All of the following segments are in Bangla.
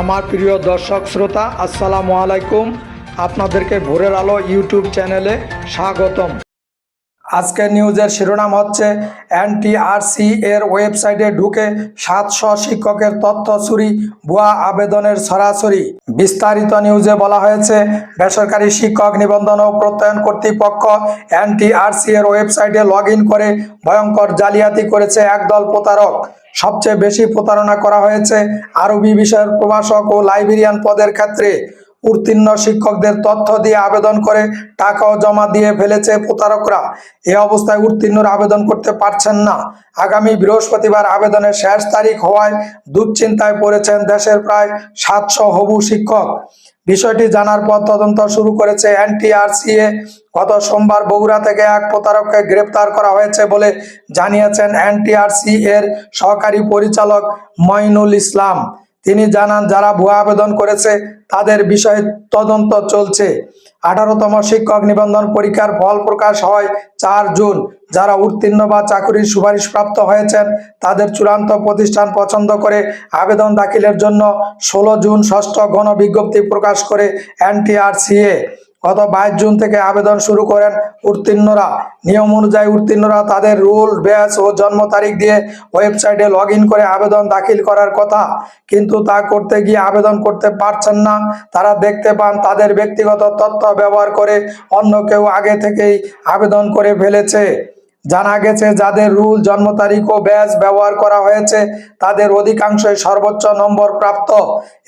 আমার প্রিয় দর্শক শ্রোতা, আসসালামু আলাইকুম। আপনাদেরকে ভোরের আলো ইউটিউব চ্যানেলে স্বাগতম। আজকের নিউজের শিরোনাম হচ্ছে এনটিআরসি এর ওয়েবসাইটে ঢুকে সাতশো শিক্ষকের তথ্য চুরি, ভুয়া আবেদনের সরাসরি। বিস্তারিত নিউজে বলা হয়েছে, বেসরকারি শিক্ষক নিবন্ধন ও প্রত্যয়ন কর্তৃপক্ষ এনটিআরসি এর ওয়েবসাইটে লগ করে ভয়ঙ্কর জালিয়াতি করেছে একদল প্রতারক। সবচেয়ে বেশি প্রতারণা করা হয়েছে আরবি বিষয়ের প্রভাষক ও লাইব্রেরিয়ান পদের ক্ষেত্রে। উত্তীর্ণ শিক্ষকদের তথ্য দিয়ে আবেদন করে টাকাও জমা দিয়ে ফেলেছে প্রতারকরা। এ অবস্থায় উত্তীর্ণরা আবেদন করতে পারছেন না। আগামী বৃহস্পতিবার আবেদনের শেষ তারিখ হওয়ায় দুশ্চিন্তায় পড়েছেন দেশের প্রায় সাতশো হবু শিক্ষক। বিষয়টি জানার পর তদন্ত শুরু করেছে এনটিআরসিএ। গত সোমবার বগুড়া থেকে এক প্রতারককে গ্রেপ্তার করা হয়েছে বলে জানিয়েছেন এনটিআরসি এর সহকারী পরিচালক মঈনুল ইসলাম। তিনি জানান, যারা ভুয়া আবেদন করেছে, তাদের বিষয়ে তদন্ত চলছে। আঠারোতম শিক্ষক নিবন্ধন পরীক্ষার ফল প্রকাশ হয় চার জুন। যারা উত্তীর্ণ বা চাকরির সুপারিশপ্রাপ্ত হয়েছেন, তাদের চূড়ান্ত প্রতিষ্ঠান পছন্দ করে আবেদন দাখিলের জন্য ষোলো জুন ষষ্ঠ গণবিজ্ঞপ্তি প্রকাশ করে এনটিআরসিএ। গত বাইশ জুন থেকে আবেদন শুরু করেন উত্তীর্ণরা। নিয়ম অনুযায়ী উত্তীর্ণরা তাদের রুল ব্যাস ও জন্ম তারিখ দিয়ে ওয়েবসাইটে লগ করে আবেদন দাখিল করার কথা। কিন্তু তা করতে গিয়ে আবেদন করতে পারছেন না। তারা দেখতে পান তাদের ব্যক্তিগত তথ্য ব্যবহার করে অন্য কেউ আগে থেকেই আবেদন করে ফেলেছে। জানা গেছে, যাদের রুল, জন্ম তারিখ ও ব্যাচ ব্যবহার করা হয়েছে, তাদের অধিকাংশই সর্বোচ্চ নম্বর প্রাপ্ত।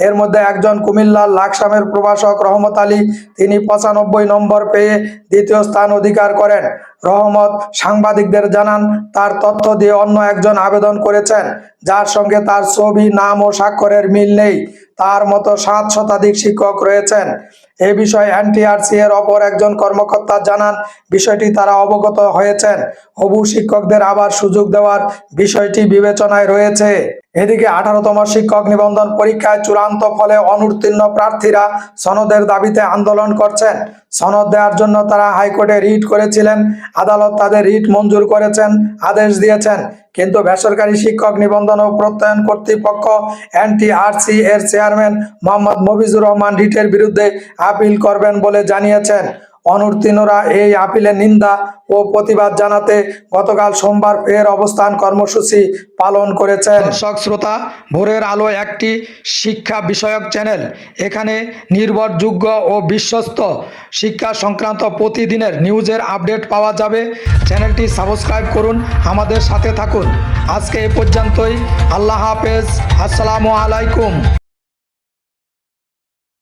এর মধ্যে একজন কুমিল্লার লাকসামের প্রভাষক রহমত আলী, তিনি পঁচানব্বই নম্বর পেয়ে দ্বিতীয় স্থান অধিকার করেন। রহমত সাংবাদিকদের জানান, তার তথ্য দিয়ে অন্য একজন আবেদন করেছেন, যার সঙ্গে তার ছবি, নাম ও স্বাক্ষরের মিল নেই। তার মতো সাত শতাধিক শিক্ষক রয়েছেন। এ বিষয়ে এনটিআরসি এর অপর একজন কর্মকর্তা জানান, বিষয়টি তারা অবগত হয়েছেন। হবু শিক্ষকদের আবার সুযোগ দেওয়ার বিষয়টি বিবেচনায় রয়েছে। এদিকে আঠারোতম শিক্ষক নিবন্ধন পরীক্ষায় চূড়ান্ত ফলে অনুত্তীর্ণ প্রার্থীরা সনদের দাবিতে আন্দোলন করছেন। সনদ দেওয়ার জন্য তারা হাইকোর্টে রিট করেছিলেন। আদালত তাদের রিট মঞ্জুর করেছেন, আদেশ দিয়েছেন। কিন্তু বেসরকারি শিক্ষক নিবন্ধন ও প্রত্যয়ন কর্তৃপক্ষ এনটিআরসি এর চেয়ারম্যান মোহাম্মদ মফিজুর রহমান রিটের বিরুদ্ধে আপিল করবেন বলে জানিয়েছেন। অনুত্তীর্ণরা এই আপিলের নিন্দা ও প্রতিবাদ জানাতে গতকাল সোমবার ফের অবস্থান কর্মসূচি পালন করেছেন। দর্শক শ্রোতা, ভোরের আলো একটি শিক্ষা বিষয়ক চ্যানেল। এখানে নির্ভরযোগ্য ও বিশ্বস্ত শিক্ষা সংক্রান্ত প্রতিদিনের নিউজের আপডেট পাওয়া যাবে। চ্যানেলটি সাবস্ক্রাইব করুন, আমাদের সাথে থাকুন। আজকে এ পর্যন্তই। আল্লাহ হাফেজ। আসসালামু আলাইকুম।